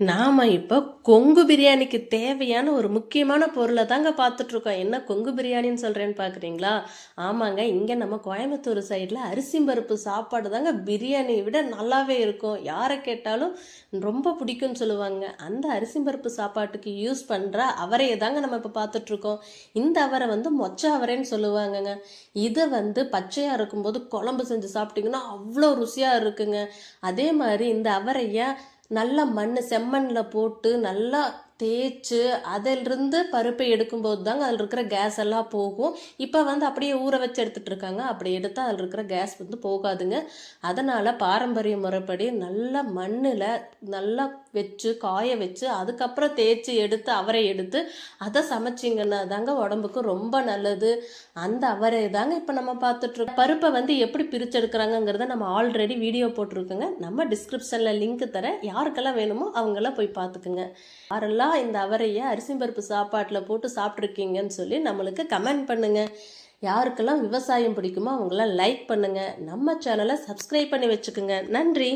நாம் இப்போ கொங்கு பிரியாணிக்கு தேவையான ஒரு முக்கியமான பொருளை தாங்க பார்த்துட்ருக்கோம். என்ன கொங்கு பிரியாணின்னு சொல்கிறேன்னு பார்க்குறீங்களா ஆமாங்க இங்கே நம்ம கோயம்புத்தூர் சைடில் அரிசி பருப்பு சாப்பாடு தாங்க பிரியாணியை விட நல்லாவே இருக்கும். யாரை கேட்டாலும் ரொம்ப பிடிக்கும்னு சொல்லுவாங்க. அந்த அரிசி பருப்பு சாப்பாட்டுக்கு யூஸ் பண்ணுற அவரையை தாங்க நம்ம இப்போ பார்த்துட்ருக்கோம். இந்த அவரை வந்து மொச்ச அவரைன்னு சொல்லுவாங்கங்க. இதை வந்து பச்சையாக இருக்கும்போது குழம்பு செஞ்சு சாப்பிட்டிங்கன்னா அவ்வளோ ருசியாக இருக்குங்க. அதே மாதிரி இந்த அவரையை நல்லா மண் செம்மண்ணில் போட்டு நல்லா தேய்ச்சி அதிலிருந்து பருப்பை எடுக்கும்போது தாங்க அதில் இருக்கிற கேஸ் எல்லாம் போகும். இப்போ வந்து அப்படியே ஊற வச்சு எடுத்துகிட்டு இருக்காங்க. அப்படி எடுத்தால் அதில் இருக்கிற கேஸ் வந்து போகாதுங்க. அதனால் பாரம்பரிய முறைப்படி நல்லா மண்ணில் நல்லா வச்சு காய வச்சு அதுக்கப்புறம் தேய்ச்சி எடுத்து அவரை எடுத்து அதை சமைச்சிங்கன்னா தாங்க உடம்புக்கு ரொம்ப நல்லது. அந்த அவரை தாங்க இப்போ நம்ம பார்த்துட்ருக்கோம் பருப்பை வந்து எப்படி பிரிச்செடுக்கிறாங்கங்கிறத நம்ம ஆல்ரெடி வீடியோ போட்டிருக்கோங்க. நம்ம டிஸ்கிரிப்ஷனில் லிங்க் தரேன். யாருக்கெல்லாம் வேணுமோ அவங்கெல்லாம் போய் பார்த்துக்குங்க. யாரெல்லாம் இந்த அவரையை அரிசி பருப்பு சாப்பாட்டில் போட்டு சாப்பிட்ருக்கீங்கன்னு சொல்லி நம்மளுக்கு கமெண்ட் பண்ணுங்கள் யாருக்கெல்லாம் விவசாயம் பிடிக்குமோ அவங்களாம் லைக் பண்ணுங்க. நம்ம சேனலை சப்ஸ்கிரைப் பண்ணி வச்சுக்கோங்க. நன்றி.